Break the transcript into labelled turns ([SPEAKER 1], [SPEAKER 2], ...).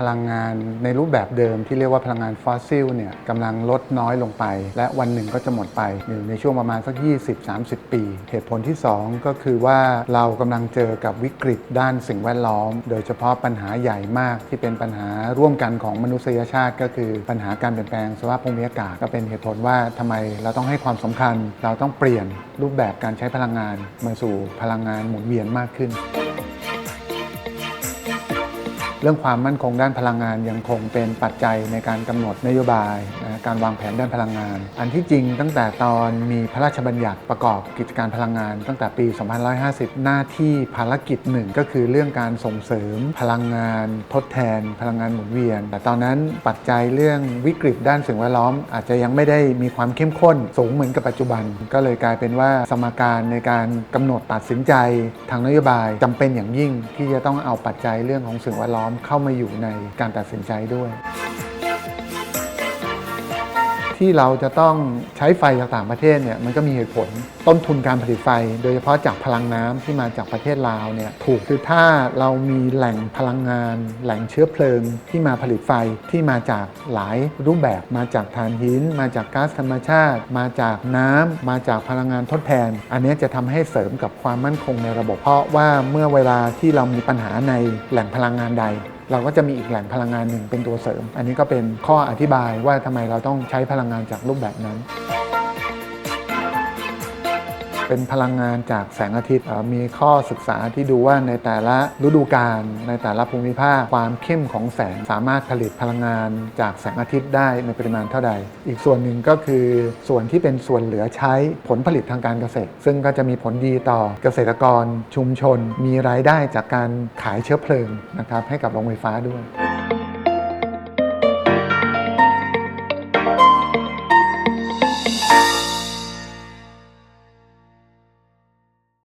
[SPEAKER 1] พลังงานในรูปแบบเดิมที่เรียกว่าพลังงานฟอสซิลเนี่ยกำลังลดน้อยลงไป และวันหนึ่งก็จะหมดไปอยู่ในช่วงประมาณสัก 20-30 ปี เหตุผลที่ 2 ก็คือว่าเรากำลังเจอกับวิกฤตด้านสิ่งแวดล้อม โดยเฉพาะปัญหาใหญ่มากที่เป็นปัญหาร่วมกันของมนุษยชาติ ก็คือปัญหาการเปลี่ยนแปลงสภาพภูมิอากาศก็เป็นเหตุผลว่าทำไมเราต้องให้ความสำคัญ เราต้องเปลี่ยนรูปแบบการใช้พลังงานมาสู่พลังงานหมุนเวียนมากขึ้น เรื่องความมั่นคงด้านพลังงานยังคงเป็นปัจจัยในการกำหนดนโยบายนะ การวางแผนด้านพลังงาน อันที่จริงตั้งแต่ตอนมีพระราชบัญญัติประกอบกิจการพลังงาน ตั้งแต่ปี 2550 หน้าที่ภารกิจหนึ่งก็คือเรื่องการส่งเสริมพลังงาน ทดแทน พลังงานหมุนเวียน แต่ตอนนั้นปัจจัยเรื่องวิกฤตด้านสิ่งแวดล้อม อาจจะยังไม่ได้มีความเข้มข้นสูงเหมือนกับปัจจุบัน ก็เลยกลายเป็นว่าสมการในการกำหนดตัดสินใจทางนโยบายจำเป็นอย่างยิ่งที่จะต้องเอาปัจจัยเรื่องของสิ่งแวดล้อมเข้ามาอยู่ในการตัดสินใจด้วย ที่เราจะต้องใช้ไฟจากต่างประเทศเนี่ยมันก็มีเหตุผลต้นทุนการผลิตไฟ โดยเฉพาะจากพลังน้ำที่มาจากประเทศลาวเนี่ยถูกคือถ้าเรามีแหล่งพลังงาน แหล่งเชื้อเพลิงที่มาผลิตไฟที่มาจากหลายรูปแบบมาจากถ่านหิน มาจากก๊าซธรรมชาติ มาจากน้ำมาจากพลังงานทดแทน อันนี้จะทำให้เสริมกับความมั่นคงในระบบเพราะว่าเมื่อเวลาที่เรามีปัญหาในแหล่งพลังงานใด เราก็จะมีอีกแหล่งพลังงานหนึ่งเป็นตัวเสริม อันนี้ก็เป็นข้ออธิบายว่าทำไมเราต้องใช้พลังงานจากรูปแบบนั้น เป็นพลังงานจากแสงอาทิตย์ มีข้อศึกษาที่ดูว่าในแต่ละฤดูกาลในแต่ละภูมิภาค ความเข้มของแสงสามารถผลิตพลังงานจากแสงอาทิตย์ได้ในปริมาณเท่าใด อีกส่วนหนึ่งก็คือส่วนที่เป็นส่วนเหลือใช้ผลผลิตทางการเกษตร ซึ่งก็จะมีผลดีต่อเกษตรกรชุมชน มีรายได้จากการขายเชื้อเพลิงนะครับให้กับโรงไฟฟ้าด้วย